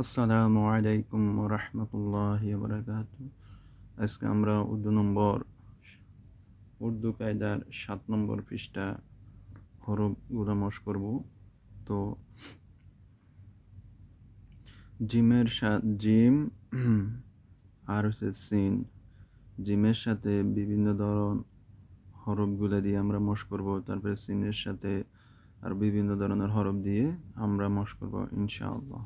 আসসালামু আলাইকুম রহমতুল্লাহ বরকাত আজকে আমরা উর্দু নম্বর, উর্দু কায়দার সাত নম্বর পৃষ্ঠা হরফগুলো মশ করব। তো জিমের সাথে জিম আর হচ্ছে সিন। জিমের সাথে বিভিন্ন ধরন হরফগুলো দিয়ে আমরা মশ করব। তারপরে সিনের সাথে আর বিভিন্ন ধরনের হরফ দিয়ে আমরা মশ করব ইনশাআল্লাহ।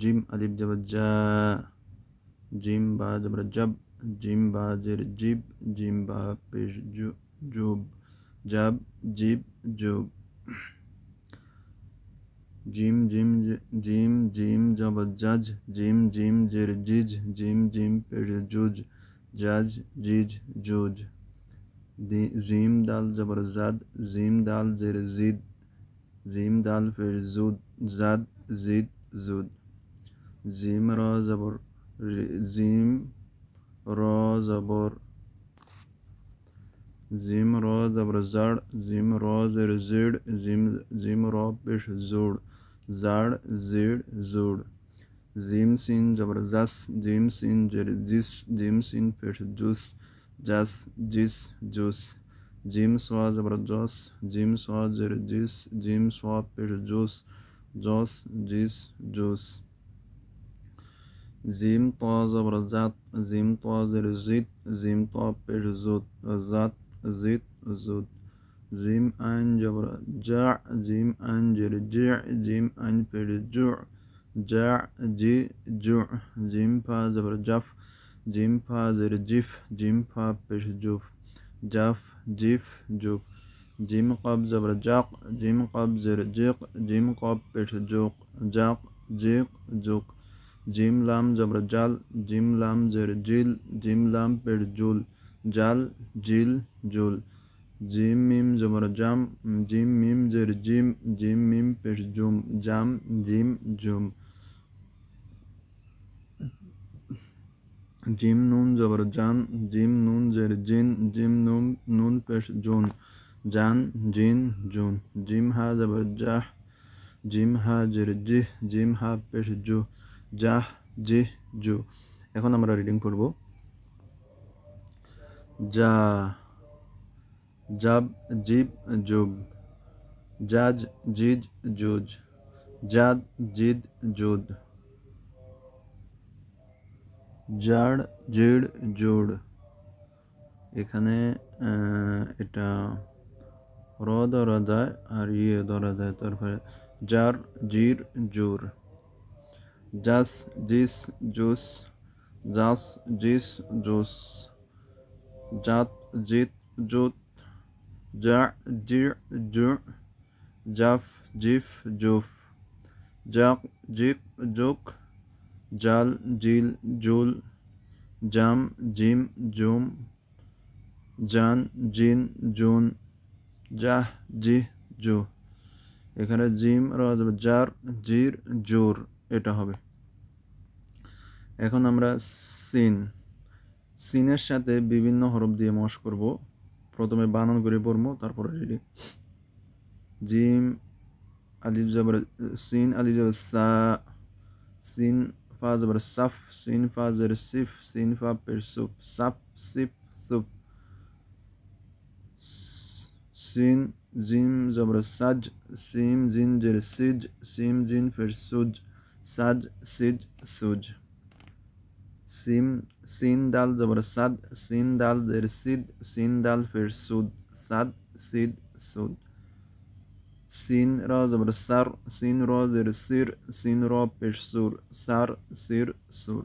জিম আলিফ জবর জা জিম বা জবর জব জিম বা জের জিব, জিম বা পেশ জুব, জাব, জিব, জুব। জিম জিম জিম জিম জবর জাজ জিম জিম জের জিজ, জিম জিম পেশ জুজ, জাজ, জিজ, জুজ। জিম দাল জবর জিম দাল জের জিদ, জিম দাল ফের জুদ, জাদ, জিদ, জুদ। জিম র জবর জিম র জবর জিম র জবর জাড় জিম র জের জিড় জিম জিম র পেশ জোড় জাড় জিড় জোড় জিম সিন জবর জাস জিম সিন জের জিস জিম সিন পেশ জুস জাস জিস জুস জিম সোয়া জবর জস জিম সোয়া জের জিস জিম সোয়া পেশ জুস জস জিস জুস জিম ত জবর জাত জিম ত জের জিত জিম ত পেশ জুত জাত জিত জুত জিম আইন জবর জা জিম আইন জের জি জিম আইন পেশ জু জা জি জু জিম ফা জবর জাফ জিম ফা জের জিফ জিম ফা পেশ জুফ জাফ জিফ জুফ জিম কব জবর জাক জিম কব জের জিক জিম কব পেশ জুক জাক জিক জুক জিম লাম জবর জাল, জিম লাম জের জিল, জিম লাম পের জুল, জাল, জিল, জুল। জিম মিম জবর জাম, জিম মিম জের জিম জিম মিম পের জুম, জাম, জিম, জুম। জিম নুন জবর জান, জিম নুন জের জিন, জিম নুন নুন পেশ জুন। জান, জিন, জুন। জিম হা জবর জাহ, জিম হা জের জিহ, জিম হা পেশ জু। জাহ জি, জু। এখন আমরা রিডিং করব যা, জাব, জিব জুব জাজ, জিজ, জুজ। জাদ, জিদ, জুদ। জাড়, জিড়, জুড়। এখানে এটা র ধরা যায় আর ইয়ে ধরা যায়। তারপরে জার, জির, জুর। জাস, জিস, জুস, জাস, জিস, জুস, জাত, জিত, জুত, জা, জির, জু, জাফ, জিফ, জুফ, জাক জিক জুক, জাল, জিল, জুল, জাম, জিম, জুম, জান, জিন, জুন, জাহ জি জু। এখানে জিম রাজ জার, জির, জোর, এটা হবে। এখন আমরা সিন। সিনের সাথে বিভিন্ন হরফ দিয়ে মশ করব। প্রথমে বানান করে পড়ব, তারপরে রেডি জিম, আলিফ জবর সিন, আলিফ জবর সা, সিন ফা জবর সাফ, সিন ফা জবর সিফ, সিন ফা পের সুপ সাফ, সিফ সুপ সিন, জিম জবর সাজ, সিম, জিন জের সিজ, সিম, জিন ফের সুজ, সাজ, সিজ, সুজ। সিম সিন দাল জবর সাদ সিন দাল জের সিদ সিন দাল ফের সুদ সাদ সিদ সুদ। সিন র জবর সার সিন র জের সির সিন র পেশ সুর সার সির সুর।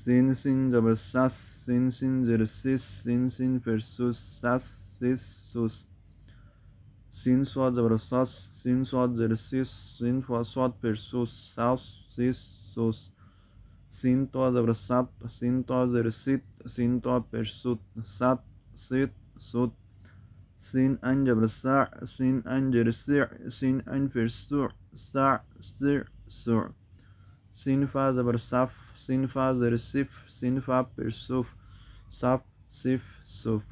সিন সিন জবর সাস সিন সিন জের সিস সিন সিন ফের সুস সাস সিস সুস। sin suad sobre sas, sin suad zersis, sin suad suad per sus, saus, sis, sus. 107, 107, 108, 7, 7, sin an jabra sa sin an jabra si sin an fir su sa si su sin fa jabra saf sin fa zer sif sin fa fir suf saf sif suf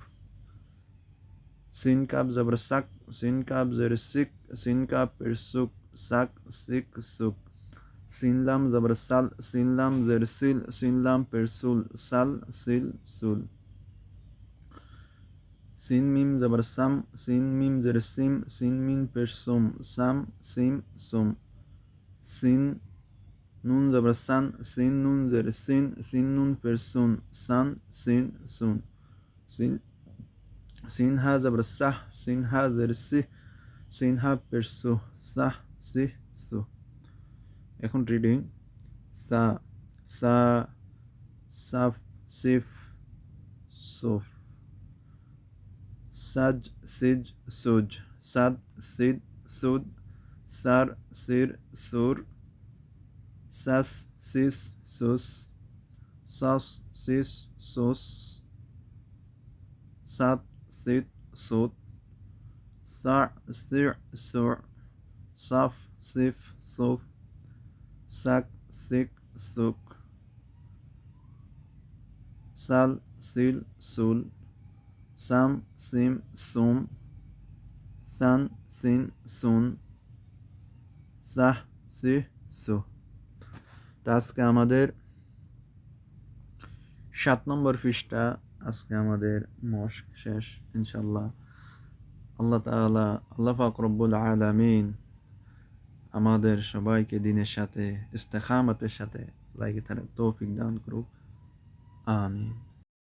sin kab jabra sak sin kab zer sik sin kab fir suk sak sik suk কাপ জের সিক সিন কাপ পেশ সুক সাক sick সুক সিনলাম জবর সাল সিনলাম জের সিল সিনলাম পের সুল সাল সিল সুল সিন মিম জবর সাম সিন মিম জের সিম সিন মিম পের সুম সাম সিম সুম সিন নুন জবর সান সিন নুন জের সিন সিন নুন পের সুন এখন রিডিং সা সা, সাফ, সিফ, সুফ। সাজ, সিজ, সুজ। সাদ, সিদ, সুদ। সার, সির, সুর। সাস, সিস, সুস। সাস, সিস, সুস। সাত সিত সুত সা, সির, সুর। সাফ, সিফ, সুফ। সাক, সিক, সুক। সাল, সিল, সুল। সাম, সিম, সুম। সান, সিন, সুন। সাহ, সিহ সুহ তা আজকে আমাদের সাত নম্বর পৃষ্ঠা। আজকে আমাদের মস্ক শেষ ইনশাল্লাহ আল্লাহ তাআলা, আল্লাহ ফাকরবুল আলামিন আমাদের সবাইকে দিনের সাথে ইস্তেখামতের সাথে লাগে থাকার তৌফিক দান করুক। আমিন।